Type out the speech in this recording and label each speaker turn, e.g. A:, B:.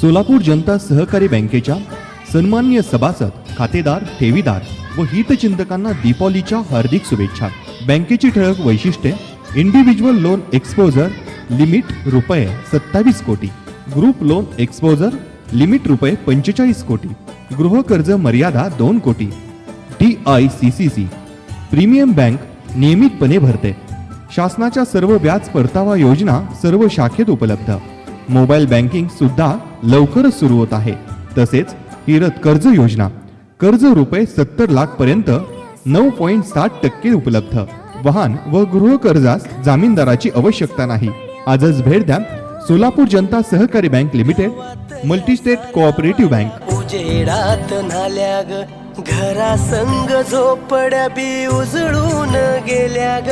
A: सोलापूर जनता सहकारी बँकेच्या सन्मान्य सभासद खातेदार ठेवीदार व हितचिंतकांना दीपावलीच्या हार्दिक शुभेच्छा. बँकेची ठळक वैशिष्ट्ये इंडिव्हिज्युअल लोन एक्सपोजर लिमिट रुपये सत्तावीस कोटी ग्रुप लोन एक्सपोजर लिमिट रुपये पंचेचाळीस कोटी गृह कर्ज मर्यादा दोन कोटी D I C C C premium bank नियमितपणे भरते. शासनाच्या सर्व व्याज परतावा योजना सर्व शाखेत उपलब्ध. मोबाईल बँकिंग सुद्धा लवकरच सुरू होत आहे. तसेच किरत कर्ज योजना. कर्ज रुपये सत्तर लाख पर्यंत नऊ पॉईंट सात टक्के उपलब्ध. वाहन व गृह कर्जास जामीनदाराची आवश्यकता नाही. आजच भेट द्या सोलापूर जनता सहकारी bank limited multistate cooperative bank.
B: उजेडात नाल्या ग घरा संग झोपड्या बी उजळून गेल्या ग